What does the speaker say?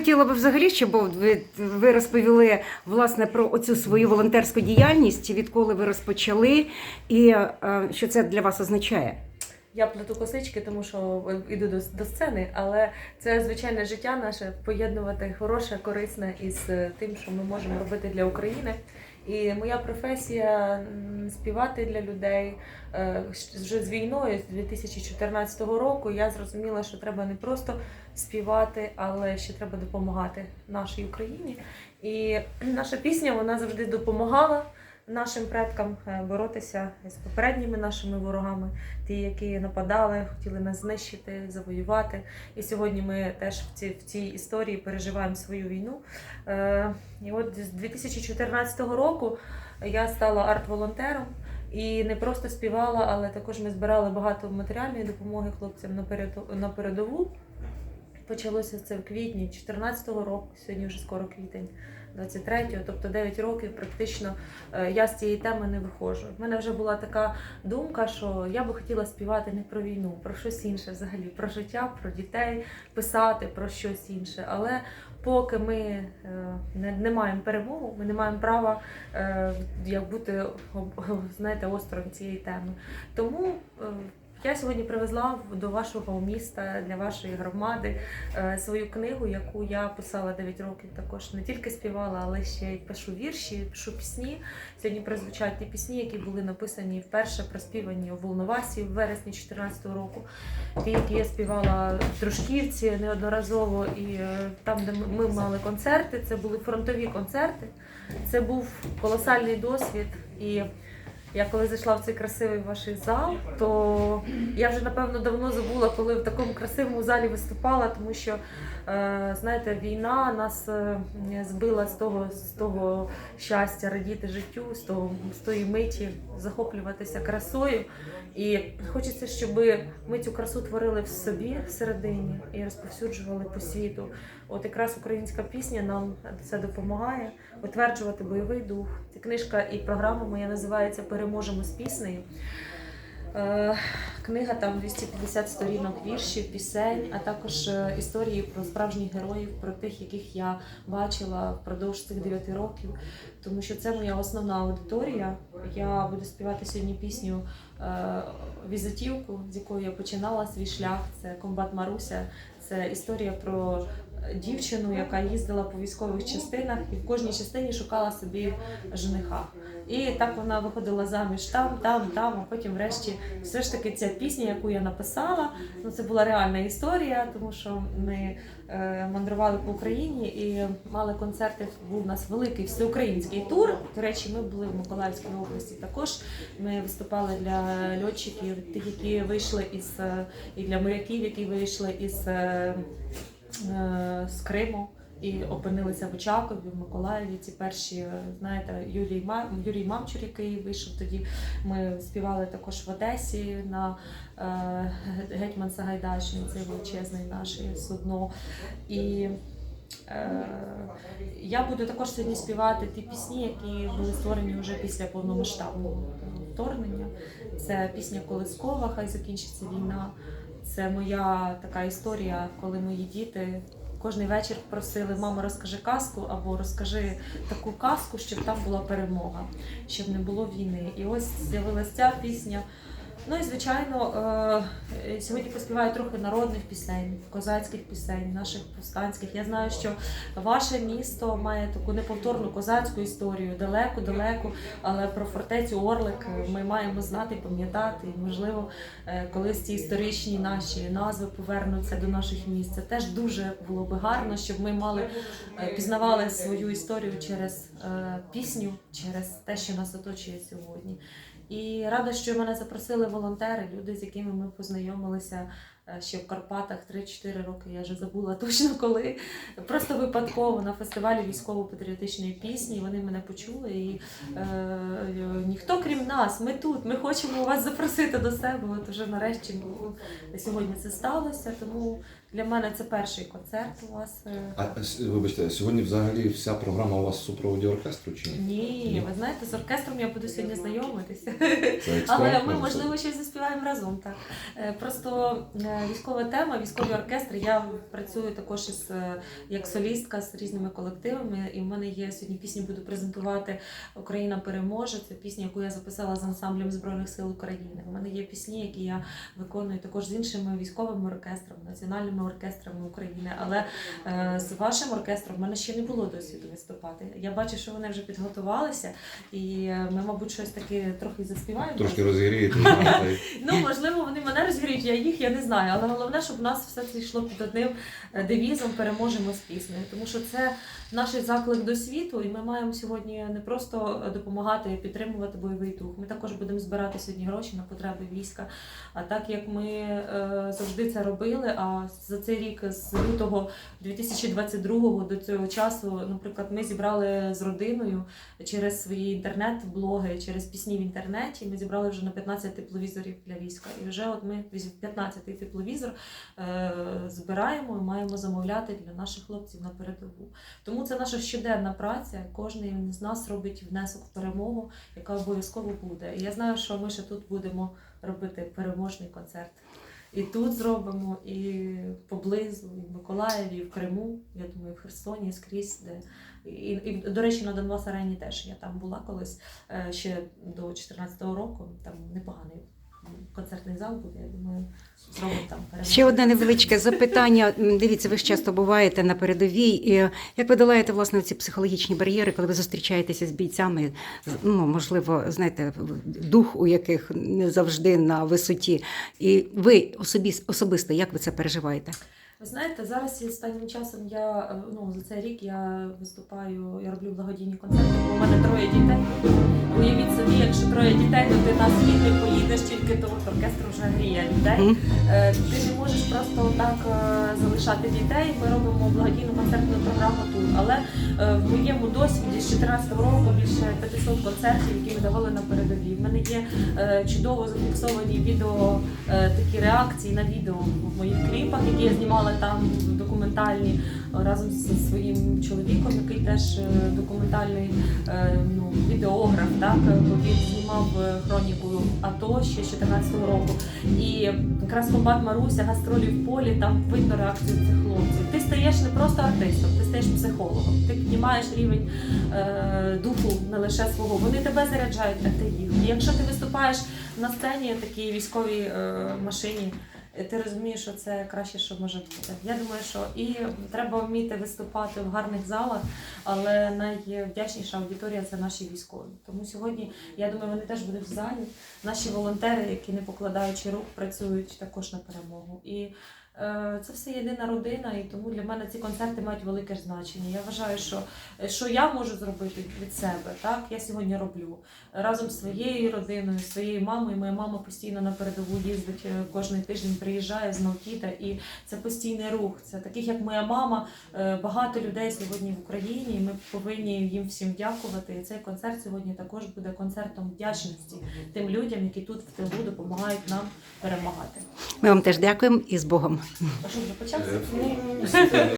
хотіла би взагалі, щоб ви, ви розповіли власне про оцю свою волонтерську діяльність, відколи ви розпочали, і е, що це для вас означає. Я плету косички, тому що йду до, до сцени, але це звичайне життя наше поєднувати хороше, корисне із е, тим, що ми можемо робити для України. І моя професія співати для людей Е, вже з війною з 2014 року. Я зрозуміла, що треба не просто співати, але ще треба допомагати нашій Україні. І наша пісня вона завжди допомагала нашим предкам е, боротися з попередніми нашими ворогами, ті, які нападали, хотіли нас знищити, завоювати. І сьогодні ми теж в цій, в цій історії переживаємо свою війну. Е, І от з 2014 року я стала арт-волонтером. І не просто співала, але також ми збирали багато матеріальної допомоги хлопцям на передову. Почалося це в квітні 2014 року, сьогодні вже скоро квітень 23-го, тобто 9 років практично е, я з цієї теми не виходжу. У мене вже була така думка, що я би хотіла співати не про війну, про щось інше взагалі, про життя, про дітей, писати про щось інше. Але поки ми е, не, не маємо перемогу, ми не маємо права е, як бути знаєте, осторонь цієї теми. Тому я сьогодні привезла до вашого міста для вашої громади е, свою книгу, яку я писала 9 років. Також не тільки співала, але ще й пишу вірші, пишу пісні. Сьогодні прозвучать ті пісні, які були написані вперше проспівані у Волновасі в вересні 2014 року. Ті, які я співала в Дружківці неодноразово, і е, там, де ми мали концерти, це були фронтові концерти. Це був колосальний досвід. І я коли зайшла в цей красивий ваш зал, то я вже напевно давно забула, коли в такому красивому залі виступала, тому що е, знаєте, війна нас е, збила з того, з того щастя радіти життю, з того з тої миті захоплюватися красою. І хочеться, щоб ми цю красу творили в собі всередині і розповсюджували по світу. От якраз українська пісня нам це допомагає утверджувати бойовий дух. Ця книжка і програма моя називається Переможемо з піснею. Е, Книга там 250 сторінок віршів, пісень, а також е, історії про справжніх героїв, про тих, яких я бачила впродовж цих 9 років. Тому що це моя основна аудиторія. Я буду співати сьогодні пісню е, Візитівку, з якої я починала свій шлях. Це комбат Маруся. Це історія про дівчину, яка їздила по військових частинах і в кожній частині шукала собі жениха. І так вона виходила заміж там, там, там, а потім, врешті, все ж таки ця пісня, яку я написала, ну це була реальна історія, тому що ми е, мандрували по Україні і мали концерти. Був у нас великий всеукраїнський тур. До речі, ми були в Миколаївській області. Також ми виступали для льотчиків, тих, які вийшли із е, і для моряків, які вийшли із, е, е, з Криму. І опинилися в Очакові, в Миколаєві. Ці перші, знаєте, Юрій Мам, Юрій Мамчур, який вийшов тоді. Ми співали також в Одесі на е, Гетьман Сагайдачний, це величезний наше судно. І е, я буду також сьогодні співати ті пісні, які були створені вже після повномасштабного вторгнення. Це пісня Колискова, хай закінчиться війна. Це моя така історія, коли мої діти кожний вечір просили мама, розкажи казку або розкажи таку казку, щоб там була перемога, щоб не було війни. І ось з'явилася ця пісня. Ну і звичайно, е, сьогодні поспіваю трохи народних пісень, козацьких пісень, наших повстанських. Я знаю, що ваше місто має таку неповторну козацьку історію, далеку-далеку, але про фортецю Орлик ми маємо знати, пам'ятати. І, можливо, е, колись ці історичні наші назви повернуться до наших міст. Це теж дуже було би гарно, щоб ми мали е, пізнавали свою історію через пісню, через те, що нас оточує сьогодні. І рада, що мене запросили волонтери, люди, з якими ми познайомилися е, ще в Карпатах 3-4 роки. Я вже забула точно коли. Просто випадково на фестивалі військово-патріотичної пісні. Вони мене почули. І е, е, ніхто крім нас, ми тут, ми хочемо вас запросити до себе. От уже нарешті сьогодні це сталося. Тому Для мене це перший концерт у вас. А вибачте, сьогодні взагалі вся програма у вас в супроводі оркестру чи ні? Ні, ви знаєте, з оркестром я буду сьогодні знайомитися. Але ми, можливо, щось заспіваємо разом. Так. Е, Просто е, військова тема, військові оркестри. Я працюю також із е, як солістка з різними колективами. І в мене є сьогодні пісні, буду презентувати Україна переможе. Це пісня, яку я записала з ансамблем Збройних сил України. У мене є пісні, які я виконую також з іншими військовими оркестрами, національними оркестрами України. Але е, з вашим оркестром в мене ще не було досвіду виступати. Я бачу, що вони вже підготувалися, і е, ми, мабуть, щось таке трохи заспіваємо. Трошки розігрієте. Ну, можливо, вони мене розігріють, я їх, я не знаю. Але головне, щоб у нас все це йшло під одним е, девізом переможемо з піснею. Тому що це наш заклик до світу, і ми маємо сьогодні не просто допомагати підтримувати бойовий дух. Ми також будемо збирати сьогодні гроші на потреби війська. А так як ми е, завжди це робили, а за цей рік з лютого 2022 до цього часу, наприклад, ми зібрали з родиною через свої інтернет-блоги, через пісні в інтернеті. Ми зібрали вже на 15 тепловізорів для війська. І вже от ми 15 тепловізор е, збираємо і маємо замовляти для наших хлопців на передову. Тому це наша щоденна праця. Кожен з нас робить внесок в перемогу, яка обов'язково буде. І я знаю, що ми ще тут будемо робити переможний концерт. І тут зробимо, і поблизу, і в Миколаєві, і в Криму, я думаю, в Херсоні, і скрізь, де і, і до речі, на Донбас арені теж я там була колись е, ще до 2014 року. Там непоганий концертний зал буде. Я думаю, зробимо там перемогу. Ще одне невеличке запитання. Дивіться, ви ж часто буваєте на передовій. І як ви долаєте власне ці психологічні бар'єри, коли ви зустрічаєтеся з бійцями? Ну можливо, знаєте, дух у яких не завжди на висоті. І ви особі, особисто як ви це переживаєте? Ви знаєте, зараз останнім часом я е, ну за цей рік я виступаю, я роблю благодійні концерти, бо у мене троє дітей. Уявіть собі, якщо троє дітей, то ти на світ не поїдеш тільки тому, що оркестр вже гріє. Мгм. Е, Ти не можеш просто так е, залишати дітей. Ми робимо благодійну концертну програму тут. Але в моєму досвіді з 14 року більше 500 концертів, які ми давали на передовій. В мене є чудово зафіксовані відео, такі реакції на відео в моїх кліпах, які я знімала там документальні е, разом зі своїм чоловіком, який теж е, документальний е, ну, відеограф. Так він знімав хроніку АТО ще з 14 року. І якраз комбат Маруся, гастролі в полі, там видно реакцію цих хлопців. Ти стаєш не просто артистом, ти стаєш психологом. Ти піднімаєш рівень е, духу не лише свого. Вони тебе заряджають, а ти їх. І якщо ти виступаєш на сцені такій військовій е, машині. Е, Ти розумієш, що це краще, що може бути. Я думаю, що і треба вміти виступати в гарних залах, але найвдячніша аудиторія це наші військові. Тому сьогодні я думаю, вони теж будуть в залі. Наші волонтери, які не покладаючи рук, працюють також на перемогу. І це все єдина родина, і тому для мене ці концерти мають велике значення. Я вважаю, що е, що я можу зробити від себе, так я сьогодні роблю разом з своєю родиною, своєю мамою. Моя мама постійно на передову їздить е, кожен тиждень, приїжджає з Навкіта, і це постійний рух. Це таких, як моя мама, е, багато людей сьогодні в Україні. і Ми повинні їм всім дякувати. І цей концерт сьогодні також буде концертом вдячності тим людям, які тут в тилу допомагають нам перемагати. Ми вам теж дякуємо і з Богом. А що вже почався? Е,